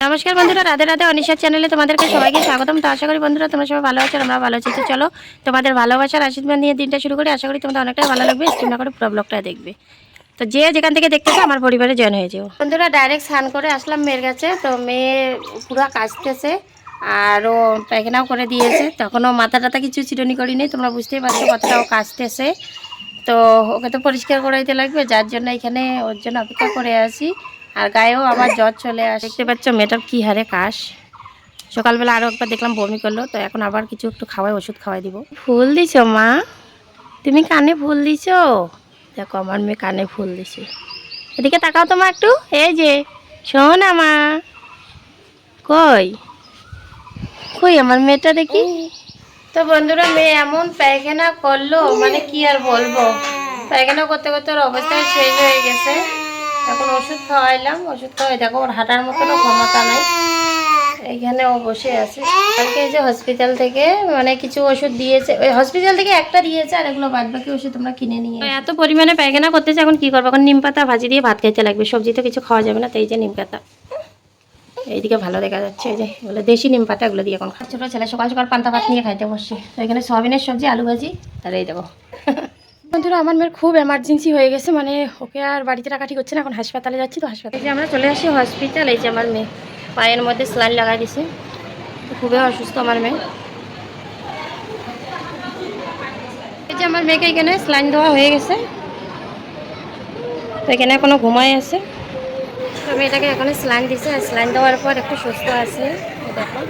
নমস্কার বন্ধুরা, রাধে রাধে অনিশার চ্যানেলে তোমাদেরকে সবাইকে স্বাগতম। তো আশা করি বন্ধুরা তোমরা সবাই ভালো আছো, আমরা ভালো আছি। তো চলো, তোমাদের ভালোবাসার আশীর্বাদ নিয়ে দিনটা শুরু করি। আশা করি তোমাদের অনেকটাই ভালো লাগবে স্কিম না করে পুরো ব্লগটা দেখবে। তো যে যেখান থেকে দেখতেছো আমার পরিবারে জয়েন হয়ে যাও। বন্ধুরা ডাইরেক্ট স্নান করে আসলাম মেয়ের কাছে। তো মেয়ে পুরো কাচতেছে আর ও পায়খানাও করে দিয়েছে। তখনও মাথা টাথা কিছু চিরনি করিনি, তোমরা বুঝতেই পারছ কতটা ও কাচতেছে তো ওকে তো পরিষ্কার করাইতে লাগবে, যার জন্য এখানে ওর জন্য অপেক্ষা করে আছি। আর গায়েও আবার জ্বর চলে আসে। দেখতে পাচ্ছ মেয়েটার কী হারে কাশ। সকালবেলা আরও একবার দেখলাম বমি করল তো এখন আবার কিছু একটু খাওয়াই ওষুধ খাওয়াই দিব। ফুল দিছ মা? তুমি কানে ফুল দিছ? দেখো আমার মেয়ে কানে ফুল দিছে। এদিকে তাকাও তো মা একটু। এই যে শোন মা। কই? কই আমার মেয়েটা দেখি? তো বন্ধুরা মেয়ে এমন পায়খানা করল মানে কি আর বলব? পায়খানা করতে করতে ওর অবস্থা শেষ হয়ে গেছে। ওষুধ খাওয়াইলাম ওষুধ খাওয়াই দেখো ওর হাঁটার মতনও ক্ষমতা নাই। এইখানে ও বসে আছে। কালকে এই যে হসপিটাল থেকে মানে কিছু ওষুধ দিয়েছে ওই হসপিটাল থেকে একটা দিয়েছে আর এগুলো বাদ বাকি ওষুধ তোমরা কিনে নিয়ে এত পরিমাণে পায়খানা করতেছে এখন কি করব? এখন নিম পাতা ভাজি দিয়ে ভাত খাইতে লাগবে সবজি তো কিছু খাওয়া যাবে না তাই যে নিম পাতা। এইদিকে ভালো দেখা যাচ্ছে এই যে এগুলো দেশি নিম পাতা এগুলো দিয়ে এখন ছোটো ছেলে সকাল সকাল পান্তা ভাত নিয়ে খাইতে বসছে। তো এখানে সয়াবিনের সবজি আলু ভাজি তার এই দেখো। বন্ধুরা, আমার মেয়ের খুব এমার্জেন্সি হয়ে গেছে মানে ওকে আর বাড়িতে রাখা ঠিক হচ্ছে না, এখন হাসপাতালে যাচ্ছি তো হাসপাতালে। আমরা চলে আসি হসপিটাল এই যে আমার মেয়ে, পায়ের মধ্যে স্লাইন লাগাই দিছে। খুবই অসুস্থ আমার মেয়ে। এই যে আমার মেয়েকে এখানে স্লাইন দেওয়া হয়ে গেছে। তো এখানে এখনও ঘুমায় আছে। তো মেয়েটাকে এখানে স্লাইন দিছে স্লাইন দেওয়ার পর একটু সুস্থ আছে। দেখো।